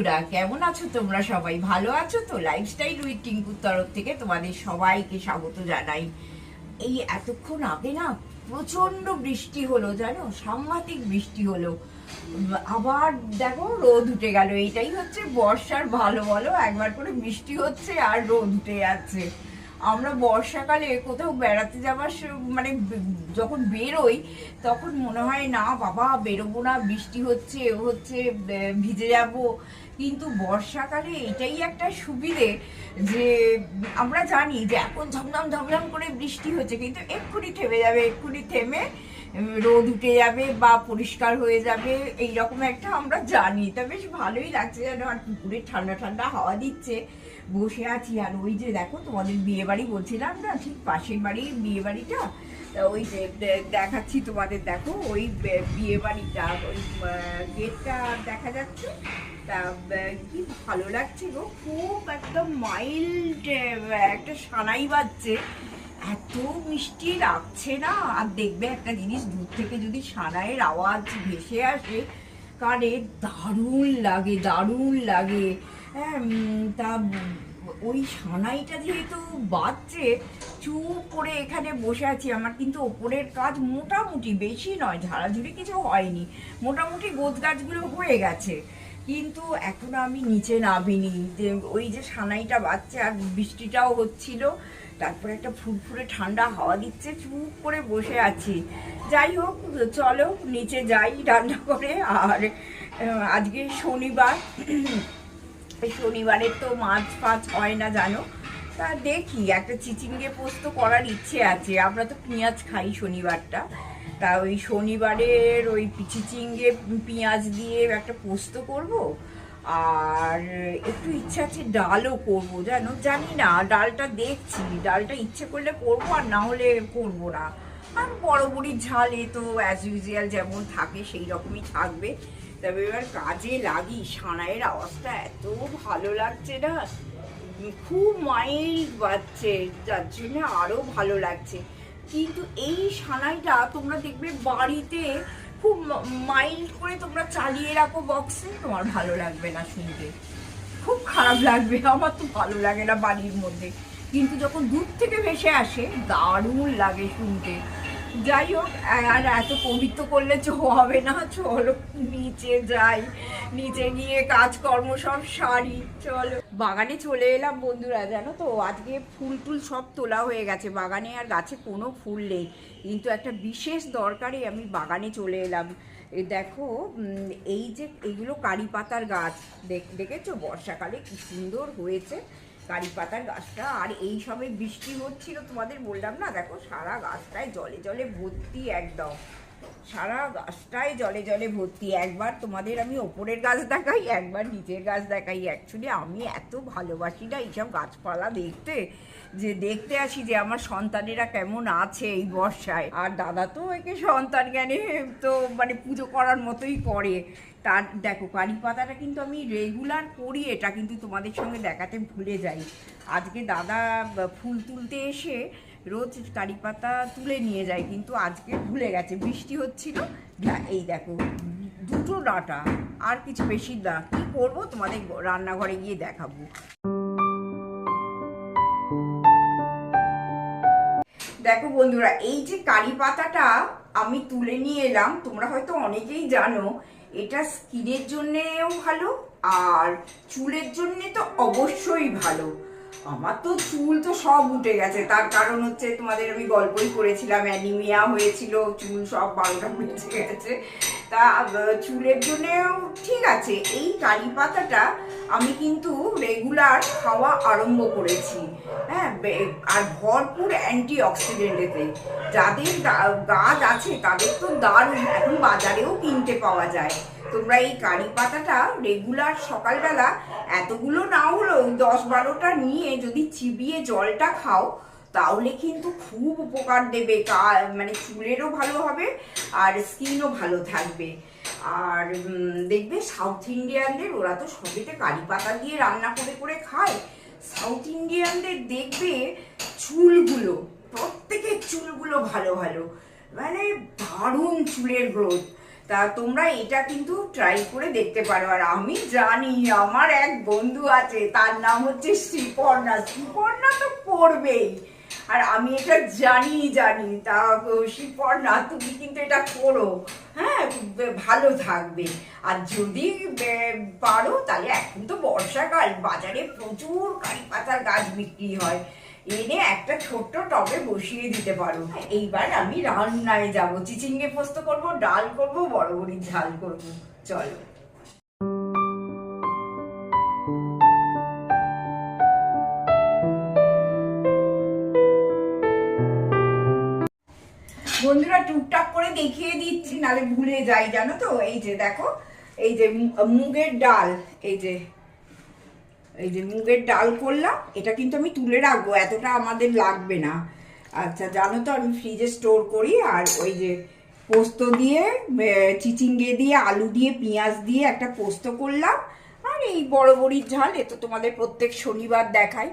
বন্ধুরা, কেমন আছো তোমরা সবাই? ভালো আছো তো? লাইফস্টাইল উইথ টিঙ্কুর তরফ থেকে তোমাদের সবাইকে স্বাগত জানাই। এই এতক্ষণ আগে না প্রচণ্ড বৃষ্টি হলো, জানো? সাংঘাতিক বৃষ্টি হলো। আবার দেখো রোদ উঠে গেল। এটাই হচ্ছে বর্ষার ভালো বলো, একবার করে বৃষ্টি হচ্ছে আর রোদ উঠে যাচ্ছে। আমরা বর্ষাকালে কোথাও বেড়াতে যাবার মানে যখন বেরোই, তখন মনে হয়, না বাবা, বেরোবো না, বৃষ্টি হচ্ছে হচ্ছে ভিজে যাব। কিন্তু বর্ষাকালে এটাই একটা সুবিধে যে আমরা জানি যে এখন ঝমঝম ঝমঝম করে বৃষ্টি হচ্ছে, কিন্তু এক্ষুনি থেমে যাবে, এক্ষুনি থেমে রোদ উঠে যাবে বা পরিষ্কার হয়ে যাবে এই রকম একটা আমরা জানি। তা বেশ ভালোই লাগছে যেন আর পুকুরে ঠান্ডা ঠান্ডা হাওয়া দিচ্ছে। বসে আছি আর ওই যে দেখো তোমাদের বিয়ে বাড়ি বলছিলাম না, ঠিক পাশের বাড়ির বিয়ে বাড়িটা ওই যে দেখাচ্ছি তোমাদের দেখো, ওই বিয়ে বাড়িটা ওই গেটটা দেখা যাচ্ছে। তা কি ভালো লাগছে গো, খুব একদম মাইল্ড একটা সানাই বাজছে। এত মিষ্টি লাগছে না? আর দেখবে একটা জিনিস, দূর থেকে যদি সানাইয়ের আওয়াজ ভেসে আসে, কানে দারুণ লাগে দারুণ লাগে। হ্যাঁ তা ওই সানাইটা যেহেতু বাজছে, চুপ করে এখানে বসে আছি আমার, কিন্তু ওপরের কাজ মোটামুটি বেশি নয়, ঝাড়াঝুড়ি কিছু হয়নি। মোটামুটি গোদ গাছগুলো হয়ে গেছে। কিন্তু এখন আমি নিচে নামিনি। যে ওই যে সানাইটা বাজছে আর বৃষ্টিটাও হচ্ছিল, তারপরে একটা ফুরফুরে ঠান্ডা হাওয়া দিচ্ছে, চুপ করে বসে আছি। যাই হোক, চলো নিচে যাই রান্না করে। আর আজকে শনিবার। এই শনিবারের তো মাছ ফাছ হয় না, জানো? তা দেখি, একটা চিচিঙ্গে পোস্ত করার ইচ্ছে আছে। আমরা তো পেঁয়াজ খাই শনিবারটা। তা ওই শনিবারের ওই চিচিঙ্গে পেঁয়াজ দিয়ে একটা পোস্ত করব, আর একটু ইচ্ছা আছে ডালও করব, জানো? জানি না, ডালটা দেখছি। ডালটা ইচ্ছে করলে করব, আর না হলে করব না। আর বড় বুড়ির ঝাল এ তো অ্যাজ ইউজুয়াল যেমন থাকে, সেই রকমই থাকবে। তবে এবার কাজে লাগি সানাইয়ের আওয়াজটা এত ভালো লাগছে না। খুব মাইল্ড বাজছে, যার জন্য আরও ভালো লাগছে। কিন্তু এই সানাইটা তোমরা দেখবে বাড়িতে খুব মাইল্ড করে তোমরা চালিয়ে রাখো বক্সে তোমার ভালো লাগবে না শুনতে। খুব খারাপ লাগবে, আমার তো ভালো লাগে না বাড়ির মধ্যে। কিন্তু যখন দূর থেকে ভেসে আসে, দারুণ লাগে শুনতে। যাই হোক, আর এত পবিত্র করলে চো হবে না। চলো, নিচে যাই। নিচে গিয়ে কাজকর্ম, সব সারি। চলো। বাগানে চলে এলাম বন্ধুরা, জানো তো? আজকে ফুল টুল সব তোলা হয়ে গেছে। বাগানে আর গাছে কোনো ফুল নেই। কিন্তু একটা বিশেষ দরকারে আমি বাগানে চলে এলাম। দেখো এই যে, এগুলো কারি পাতার গাছ। দেখ- দেখেছ? বর্ষাকালে কি সুন্দর হয়েছে। কারি পাতার গাছটা, আর এই সবে বৃষ্টি হচ্ছিল তোমাদের বললাম না, দেখো সারা গাছটায় জলে জলে ভর্তি একদম। সারা গাছটায় জলে জলে ভর্তি। একবার তোমাদের আমি ওপরের গাছ দেখাই, একবার নিচের গাছ দেখাই। অ্যাকচুয়ালি আমি এত ভালোবাসি না এইসব গাছপালা দেখতে, যে দেখতে আসি যে আমার সন্তানেরা কেমন আছে এই বর্ষায়। আর দাদা তো একে সন্তান জ্ঞানে তো মানে পুজো করার মতোই করে। তার, দেখো কারি পাতাটা কিন্তু আমি রেগুলার করি, এটা কিন্তু তোমাদের সঙ্গে দেখাতে ভুলে যাই। আজকে দাদা ফুল তুলতে এসে রোজ কারি পাতা তুলে নিয়ে যায়, কিন্তু আজকে ভুলে গেছে। বৃষ্টি হচ্ছিল এই দেখো, দুটো ডাটা, আর কিছু বেশি না। কি করব তোমাদের রান্নাঘরে গিয়ে দেখাবো। দেখো বন্ধুরা, এই যে কারি পাতাটা আমি তুলে নিয়ে এলাম, তোমরা হয়তো অনেকেই জানো এটা স্কিনের জন্যেও ভালো আর চুলের জন্যে তো অবশ্যই ভালো। আমার তো চুল তো সব উঠে গেছে। তার কারণ হচ্ছে তোমাদের আমি গল্পই করেছিলাম অ্যানিমিয়া হয়েছিল, চুল সব বারোটা বেঁচে গেছে। তা চুলের জন্যেও ঠিক আছে। এই কারি পাতাটা আমি কিন্তু রেগুলার খাওয়া আরম্ভ করেছি। হ্যাঁ আর ভরপুর অ্যান্টি অক্সিডেন্ট এতে। যাদের গাছ আছে, তাদের তো দারুণ। এখন বাজারেও কিনতে পাওয়া যায়। তোমরা এই কারি পাতাটা রেগুলার সকালবেলা এতগুলো না হলেও দশ বারোটা নিয়ে যদি চিবিয়ে জলটা খাও, তাহলে কিন্তু খুব উপকার দেবে। মানে চুলেরও ভালো হবে আর স্কিনও ভালো থাকবে। আর দেখবে সাউথ ইন্ডিয়ানদের, ওরা তো সবেতে কারি পাতা দিয়ে রান্না করে করে খায়। সাউথ ইন্ডিয়ানদের দেখবে চুলগুলো, প্রত্যেকের চুলগুলো ভালো ভালো। মানে দারুণ চুলের গ্রোথ তা তোমরা এটা কিন্তু ট্রাই করে দেখতে পারো। আর আমি জানি আমার এক বন্ধু আছে, তার নাম হচ্ছে শ্রীপর্ণা। শ্রীপর্ণা তো পড়বেই। আর আমি এটা জানি জানি। তা শ্রীপর্ণা, তুমি কিন্তু এটা করো। হ্যাঁ ভালো থাকবে। আর যদি পারো, তাহলে এখন তো বর্ষাকাল। বাজারে প্রচুর কারি পাতার গাছ বিক্রি হয়। এনে একটা ছোট্ট টবে বসিয়ে দিতে পারো। এইবার আমি রান্নায় যাব। চিচিঙ্গে পোস্ত করব, ডাল করব, বড় ঝাল করব। চলো। বন্ধুরা টুকটাক করে দেখিয়ে দিচ্ছি, নালে ভুলে যাই, জানো তো? এই যে দেখো, এই যে মুগের ডাল, এই যে এই যে মুগের ডাল করলাম, এটা কিন্তু আমি তুলে রাখব, এতটা আমাদের লাগবে না। আচ্ছা জানো তো আমি ফ্রিজে স্টোর করি, আর ওই যে পোস্ত দিয়ে চিচিঙ্গে দিয়ে, আলু দিয়ে, পেঁয়াজ দিয়ে একটা পোস্ত করলাম, আর এই বড় বড়ির ঝাল, এ তো তোমাদের প্রত্যেক শনিবার দেখাই।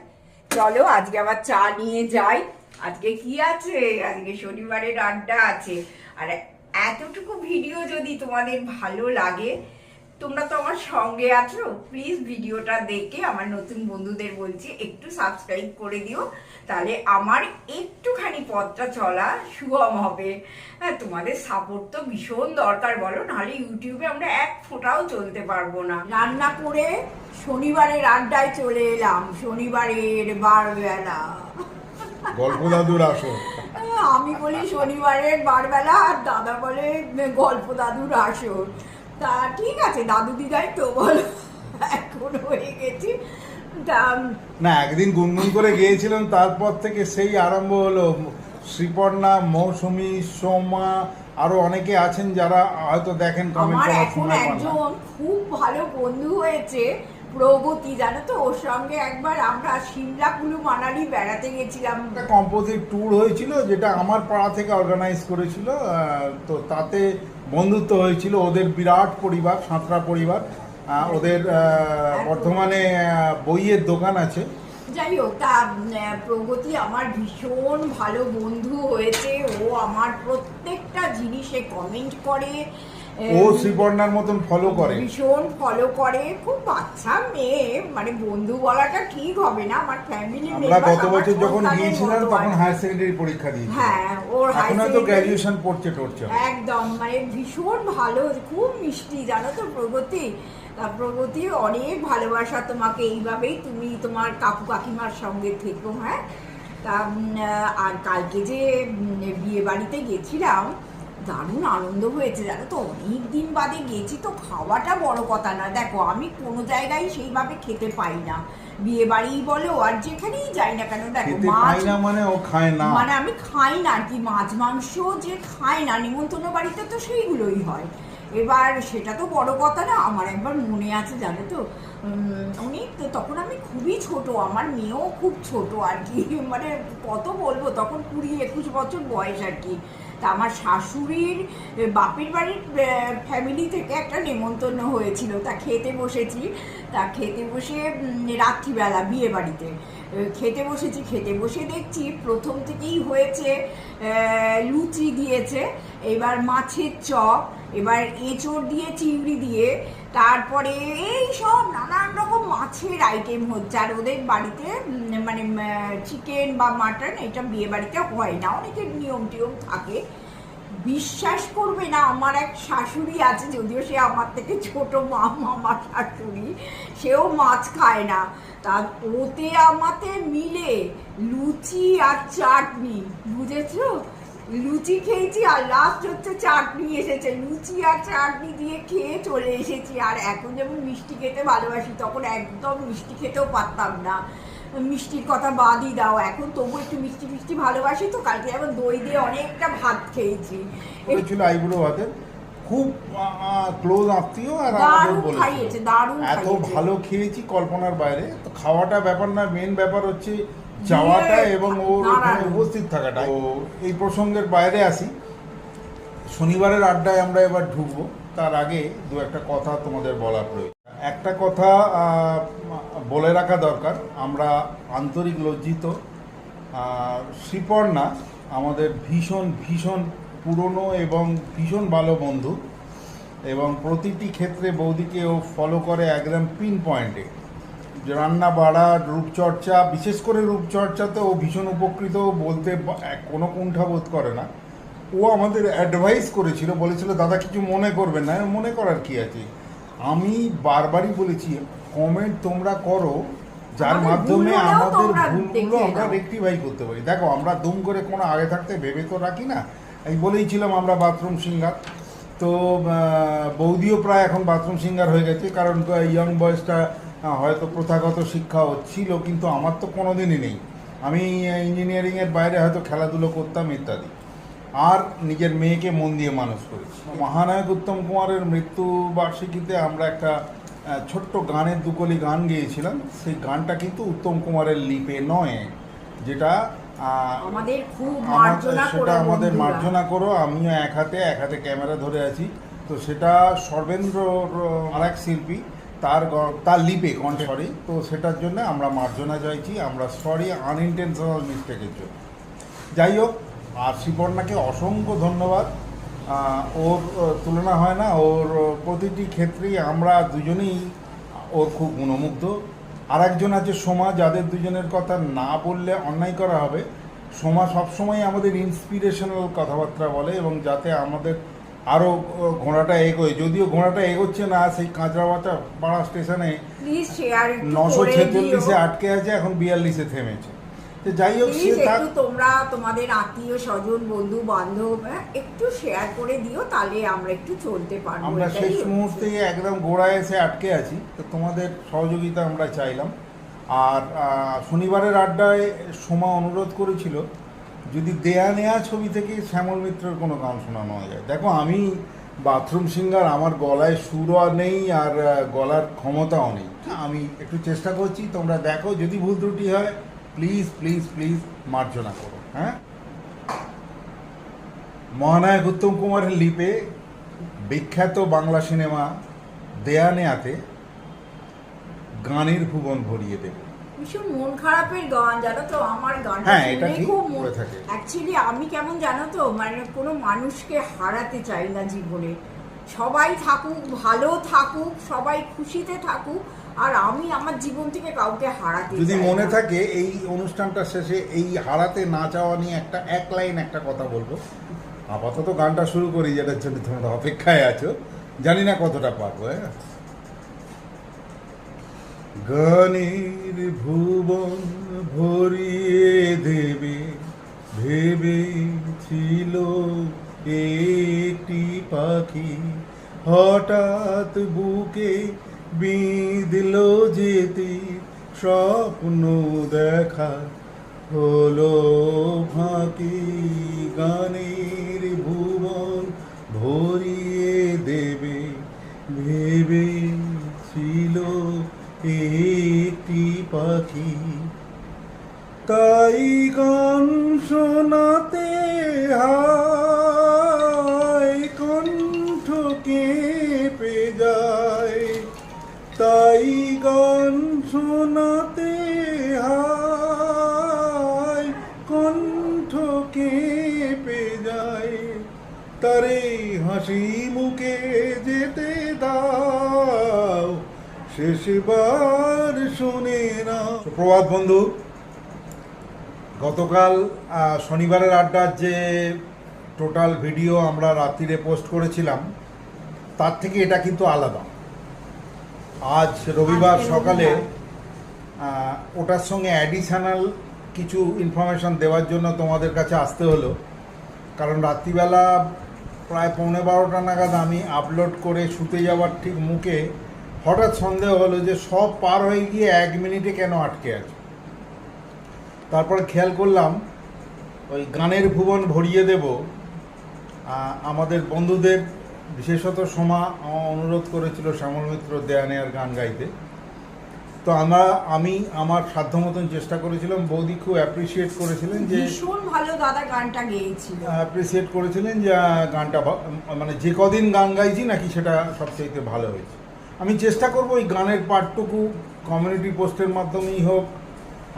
চলো, আজকে আবার চা নিয়ে যাই। আজকে কি আছে? আজকে শনিবারের আড্ডা আছে। আর এতটুকু ভিডিও যদি তোমাদের ভালো লাগে তোমরা তো আমার সঙ্গে আছো। প্লিজ ভিডিওটা দেখে আমার নতুন বন্ধুদের বলছি একটু সাবস্ক্রাইব করে দিও। তাহলে আমার একটুখানি পথটা চলা সুগম হবে। হ্যাঁ তোমাদের সাপোর্ট তো ভীষণ দরকার বলো নাহলে ইউটিউবে আমরা এক ফোঁটাও চলতে পারব না। রান্না করে শনিবারের আড্ডায় চলে এলাম শনিবারের বারবেলা। গল্প দাদুর আসো। আমি বলি শনিবারের বারবেলা আর দাদা বলে গল্প দাদুর আসর তা ঠিক আছে দাদু দিদাই তো বলো এখন হয়ে গেছি। না একদিন গুনগুন করে গিয়েছিলাম তারপর থেকে সেই আরম্ভ হলো। শ্রীপর্ণা মৌসুমী সোমা আরও অনেকে আছেন যারা হয়তো দেখেন কমেন্ট করার সময় পান না। খুব ভালো বন্ধু হয়েছে। প্রগতি জানো তো? ওর সঙ্গে একবার আমরা সিমলা কুলু মানালি বেড়াতে গেছিলাম। একটা কম্পোজিট ট্যুর হয়েছিল যেটা আমার পাড়া থেকে অর্গানাইজ করেছিল তো তাতে বন্ধুত্ব হয়েছিল ওদের বিরাট পরিবার সাঁতরা পরিবার। ওদের বর্ধমানে বইয়ের দোকান আছে। যাই হোক তা প্রগতি আমার ভীষণ ভালো বন্ধু হয়েছে। ও আমার প্রত্যেকটা জিনিসে কমেন্ট করে। ও শ্রীপর্ণার মতন ফলো করে। ভীষণ ফলো করে। খুব বাচ্চা মেয়ে মানে বন্ধু বলাটা ঠিক হবে না। আমার ফ্যামিলি আমরা গত বছর যখন গিয়েছিলাম তখন হায়ার সেকেন্ডারি পরীক্ষা দিয়েছি হ্যাঁ ওর এখন তো গ্র্যাজুয়েশন পড়ছে টড়ছে একদম মানে ভীষণ ভালো খুব মিষ্টি জানো তো প্রগতি। প্রগতি অনেক ভালোবাসা তোমাকে। এইভাবেই তুমি তোমার কাকু কাকিমার সঙ্গে থেকো হ্যাঁ? তা আর কালকে যে বিয়ে বাড়িতে গেছিলাম দারুণ আনন্দ হয়েছে। জানো তো অনেক দিন বাদে গেছি তো খাওয়াটা বড় কথা না দেখো আমি কোনো জায়গায় সেইভাবে খেতে পাই না। বিয়ে বাড়ি বলো আর যেখানেই যাই না কেন দেখো মাছ মানে ও খায় না। মানে আমি খাই না আর কি মাছ মাংস যে খায় না নিমন্ত্রণ বাড়িতে তো সেইগুলোই হয়। এবার সেটা তো বড় কথা না, আমার একবার মনে আছে, জানো তো অনেক তো তখন আমি খুবই ছোট, আমার মেয়েও খুব ছোট আর কি মানে কত বলব, তখন কুড়ি একুশ বছর বয়স আর কি। তা আমার শাশুড়ির বাপের বাড়ির ফ্যামিলি থেকে একটা নেমন্তন্ন হয়েছিল, তা খেতে বসেছি, তা খেতে বসে রাত্রিবেলা বিয়ে বাড়িতে খেতে বসেছি, খেতে বসে দেখছি প্রথম থেকেই হয়েছে লুচি দিয়েছে, এবার মাছের চপ এবার এঁচড় দিয়ে, চিংড়ি দিয়ে, তারপরে এই সব নানান রকম মাছের আইটেম হচ্ছে। আর ওদের বাড়িতে মানে চিকেন বা মাটন এটা বিয়ে বাড়িতে হয় না। অনেকের নিয়ম টিয়ম থাকে। বিশ্বাস করবে না, আমার এক শাশুড়ি আছে, যদিও সে আমার থেকে ছোট মা আমার শাশুড়ি, সেও মাছ খায় না। তা ওতে আমাতে মিলে লুচি আর চাটনি, বুঝেছ? লুচি খেয়েছি আর লাস্ট হচ্ছে চাটনি এসেছে। লুচি আর চাটনি দিয়ে খেয়ে চলে এসেছি। আর এখন যেমন মিষ্টি খেতে ভালোবাসি তখন একদম মিষ্টি খেতেও পারতাম না। মিষ্টির কথা বাদই দাও। এখন তবু একটু মিষ্টি মিষ্টি ভালোবাসি তো কালকে আবার দই দিয়ে অনেকটা ভাত খেয়েছি। হয়েছিল আইবুড়ো ভাতে খুব ক্লোজ আত্মীয় আর দারুণ বলেছিল। খাইয়েছে দারুণ এত ভালো খেয়েছি কল্পনার বাইরে। তো খাওয়াটা ব্যাপার না মেন ব্যাপার হচ্ছে যাওয়াটা এবং ওর। ওখানে উপস্থিত থাকাটা। তো এই প্রসঙ্গের বাইরে আসি। শনিবারের আড্ডায় আমরা এবার ঢুকবো। তার আগে দু একটা কথা তোমাদের বলা প্রয়োজন। একটা কথা বলে রাখা দরকার। আমরা আন্তরিক লজ্জিত। শ্রীপর্ণা আমাদের ভীষণ ভীষণ পুরনো এবং ভীষণ ভালো বন্ধু এবং প্রতিটি ক্ষেত্রে বৌদিকে ও ফলো করে একদম পিন পয়েন্টে যে রান্না বাড়া রূপচর্চা বিশেষ করে রূপচর্চাতে ও ভীষণ উপকৃত বলতে কোনো কুণ্ঠা বোধ করে না। ও আমাদের অ্যাডভাইস করেছিল বলেছিল দাদা কিছু মনে করবেন না। মনে করার কি আছে? আমি বারবারই বলেছি কমেন্ট তোমরা করো যার মাধ্যমে আমাদের ভুলগুলো আমরা। রেক্টিফাই করতে পারি। দেখো আমরা দুম করে কোনো আগে থাকতে ভেবে তো রাখি না। এই বলেইছিলাম আমরা বাথরুম সিঙ্গার। তো বৌদিও প্রায় এখন বাথরুম সিঙ্গার হয়ে গেছে কারণ ইয়ং বয়সটা হয়তো প্রথাগত শিক্ষা ছিল কিন্তু আমার তো কোনো দিনই নেই। আমি ইঞ্জিনিয়ারিংয়ের বাইরে হয়তো খেলাধুলো করতাম ইত্যাদি। আর নিজের মেয়েকে মন দিয়ে মানুষ করেছি। মহানায়ক উত্তম কুমারের মৃত্যুবার্ষিকীতে আমরা একটা ছোট্ট গানের দুকলি গান গেয়েছিলাম। সেই গানটা কিন্তু উত্তম কুমারের লিপে নয় যেটা আমাদের খুব সেটা আমাদের মার্জনা করো আমিও এক হাতে এক হাতে ক্যামেরা ধরে আছি। তো সেটা সর্বেন্দ্র আর এক শিল্পী তার তার লিপে সরি তো সেটার জন্য আমরা মার্জনা চাইছি, আমরা সরি আনইনটেনশনাল মিস্টেকের জন্য। যাই হোক, আর শিপর্ণাকে অসংখ্য ধন্যবাদ। ওর তুলনা হয় না, ওর প্রতিটি ক্ষেত্রেই আমরা দুজনেই ওর খুব গুণমুগ্ধ। আর একজন আছে সোমা, যাদের দুজনের কথা না বললে অন্যায় করা হবে। সোমা সবসময় আমাদের ইন্সপিরেশনাল কথাবার্তা বলে এবং যাতে আমাদের আরও ঘোড়াটা এগোয়। যদিও ঘোড়াটা এগোচ্ছে না সেই কাঁচরাবাচা পাড়া স্টেশনে নশো ছেচল্লিশে আটকে আছে এখন বিয়াল্লিশে থেমেছে। তো যাই হোক সে থাক একটু তোমরা তোমাদের আত্মীয় স্বজন বন্ধু বান্ধব হ্যাঁ, একটু শেয়ার করে দিও তাহলে আমরা একটু চলতে পারব আমরা শেষ মুহূর্তে একদম গোড়ায় এসে আটকে আছি তো তোমাদের সহযোগিতা আমরা চাইলাম। আর শনিবারের আড্ডায় সোমা অনুরোধ করেছিল যদি দেয়া নেয়া ছবি থেকে শ্যামল মিত্রের কোনো গান শোনানো যায়। দেখো, আমি বাথরুম সিঙ্গার, আমার গলায় সুরও নেই আর গলার ক্ষমতাও নেই। আমি একটু চেষ্টা করছি, তোমরা দেখো, যদি ভুল ত্রুটি হয় প্লিজ প্লিজ প্লিজ মার্জনা করো হ্যাঁ? মহানায়ক উত্তম কুমারের লিপে বিখ্যাত বাংলা সিনেমা দেয়া নেয়াতে গানের ভুবন ভরিয়ে দেবে। ভীষণ মন খারাপের গান জানো তো? আমার গানটা হ্যাঁ, এটা খুব। অ্যাকচুয়ালি আমি কেমন জানো তো? মানে কোনো মানুষকে হারাতে চাই না জীবনে। সবাই থাকুক ভালো থাকুক সবাই খুশিতে থাকুক আর আমি আমার জীবন থেকে কাউকে হারাতে যদি মনে থাকে এই অনুষ্ঠানটা শেষে এই হারাতে না চাওয়া নিয়ে একটা এক লাইন একটা কথা বলব। আপাতত গানটা শুরু করি যেটার জন্য তোমরা অপেক্ষায় আছো। জানি না কতটা পারব হ্যাঁ? গানের ভুবন ভরিয়ে দেবে ভেবেছিল একটি পাখি। হঠাৎ বুকে বিঁধল যেতে স্বপ্ন দেখা হলো ফাঁকি। গানের ভুবন ভরিয়ে দেবে ভেবে ছিল একটি পাখি। তাই গান শোনাতে হায়, কণ্ঠ কেঁপে যায়। তাই গান শোনাতে হায়, কণ্ঠ কেঁপে যায়। তারে হাসি শেষবার শুনে না। প্রভাত বন্ধু গতকাল শনিবারের আড্ডার যে টোটাল ভিডিও আমরা রাত্রিরে পোস্ট করেছিলাম তার থেকে এটা কিন্তু আলাদা। আজ রবিবার সকালে ওটার সঙ্গে অ্যাডিশনাল কিছু ইনফরমেশন দেওয়ার জন্য তোমাদের কাছে আসতে হলো। কারণ রাত্রিবেলা প্রায় পৌনে বারোটা নাগাদ আমি আপলোড করে শুতে যাওয়ার ঠিক মুখে হঠাৎ সন্দেহ হলো যে সব পার হয়ে গিয়ে এক মিনিটে কেন আটকে আছে? তারপর খেয়াল করলাম ওই গানের ভুবন ভরিয়ে দেব। আমাদের বন্ধুদের বিশেষত সোমা অনুরোধ করেছিল শ্যামল মিত্র দেয়া নেয়ার গান গাইতে। তো আমরা আমি আমার সাধ্য মতন চেষ্টা করেছিলাম বৌদি খুব অ্যাপ্রিসিয়েট করেছিলেন যে ভীষণ ভালো দাদা গানটা গেয়েছিল। অ্যাপ্রিসিয়েট করেছিলেন যে গানটা মানে যে কদিন গান গাইছি নাকি সেটা সবচাইতে ভালো হয়েছে। আমি চেষ্টা করব এই গানের পার্টটুকু কমিউনিটি পোস্টের মাধ্যমেই হোক,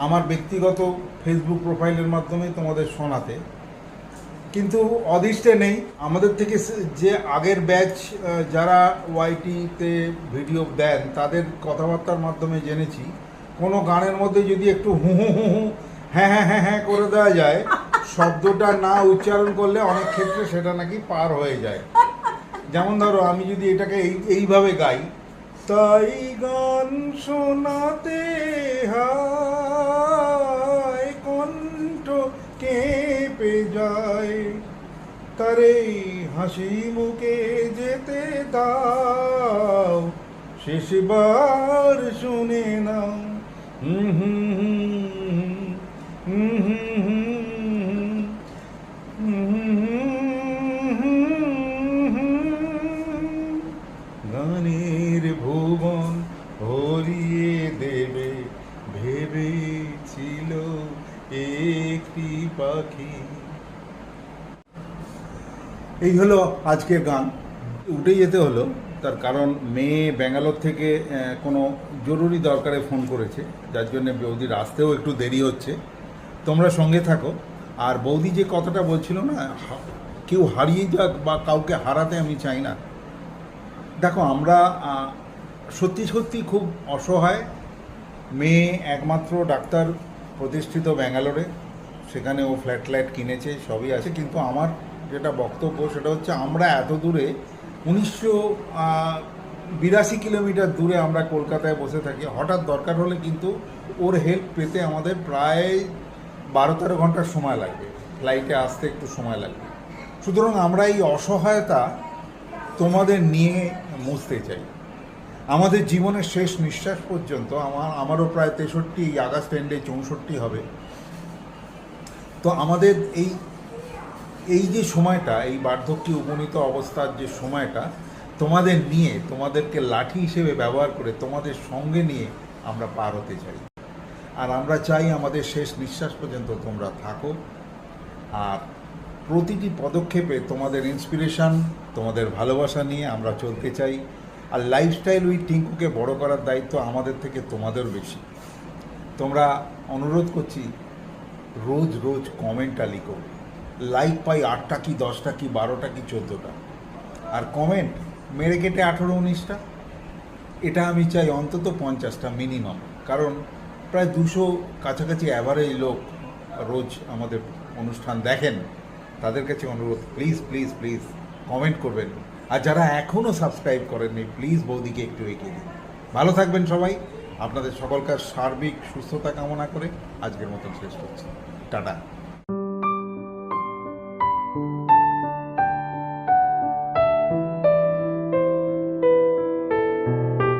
আমার ব্যক্তিগত ফেসবুক প্রোফাইলের মাধ্যমে তোমাদের শোনাতে। কিন্তু অদৃষ্টে নেই, আমাদের থেকে যে আগের ব্যাচ যারা ওয়াইটিতে ভিডিও দেন, তাদের কথাবার্তার মাধ্যমে জেনেছি। কোনো গানের মধ্যে যদি একটু হু হু হু হু হ্যাঁ হ্যাঁ হ্যাঁ হ্যাঁ করে দেওয়া যায়, শব্দটা না উচ্চারণ করলে অনেক ক্ষেত্রে সেটা নাকি পার হয়ে যায়। যেমন ধরো, আমি যদি এটাকে এই, এইভাবে গাই তাই গান শোনাতে হায়, কণ্ঠ কেঁপে যায়। তারে হাসি মুখে যেতে দাও, শেষবার শুনে নাও। হুম হুম। গানের ভুবন হরিয়ে দেবে, ভেবেছিল একটি পাখি। এই হলো আজকের গান। উঠে যেতে হলো, তার কারণ মেয়ে ব্যাঙ্গালোর থেকে কোনো জরুরি দরকারে ফোন করেছে, যার জন্য বৌদির আসতেও একটু দেরি হচ্ছে। তোমরা সঙ্গে থাকো। আর বৌদি যে কথাটা বলছিল না কেউ হারিয়ে যাক বা কাউকে হারাতে আমি চাই না দেখো, আমরা সত্যি সত্যি খুব অসহায়। মেয়ে একমাত্র ডাক্তার প্রতিষ্ঠিত ব্যাঙ্গালোরে। সেখানে ও ফ্ল্যাট ফ্ল্যাট কিনেছে, সবই আছে। কিন্তু আমার যেটা বক্তব্য সেটা হচ্ছে, আমরা এত দূরে, উনিশশো বিরাশি কিলোমিটার দূরে আমরা কলকাতায় বসে থাকি। হঠাৎ দরকার হলে কিন্তু ওর হেল্প পেতে আমাদের প্রায় বারো তেরো ঘণ্টার সময় লাগবে। ফ্লাইটে আসতে একটু সময় লাগবে। সুতরাং আমরা এই অসহায়তা তোমাদের নিয়ে মুছতে চাই। আমাদের জীবনের শেষ নিঃশ্বাস পর্যন্ত আমার আমারও প্রায় তেষট্টি আগস্ট এন্ডে চৌষট্টি হবে। তো আমাদের এই এই যে সময়টা, এই বার্ধক্যে উপনীত অবস্থার যে সময়টা, তোমাদের নিয়ে, তোমাদেরকে লাঠি হিসেবে ব্যবহার করে তোমাদের সঙ্গে নিয়ে আমরা পার হতে চাই। আর আমরা চাই আমাদের শেষ নিঃশ্বাস পর্যন্ত তোমরা থাকো। আর প্রতিটি পদক্ষেপে তোমাদের ইন্সপিরেশন তোমাদের ভালোবাসা নিয়ে আমরা চলতে চাই। আর লাইফস্টাইল উইথ টিঙ্কুকে বড় করার দায়িত্ব আমাদের থেকে তোমাদের বেশি। তোমরা অনুরোধ করছি, রোজ রোজ কমেন্টটা লিখো। লাইক পাই আটটা কি, দশটা কি, বারোটা কি, চোদ্দোটা। আর কমেন্ট মেরে কেটে আঠেরো, উনিশটা। এটা আমি চাই অন্তত পঞ্চাশটা মিনিমাম কারণ প্রায় দুশো কাছাকাছি অ্যাভারেজ লোক রোজ আমাদের অনুষ্ঠান দেখেন। তাদের কাছে অনুরোধ প্লিজ প্লিজ প্লিজ কমেন্ট করবেন। আর যারা এখনও সাবস্ক্রাইব করেননি প্লিজ বৌদিকে একটু এগিয়ে দিন। ভালো থাকবেন সবাই। আপনাদের সকলকার সার্বিক সুস্থতা কামনা করে আজকের মতন শেষ করছি। টাটা।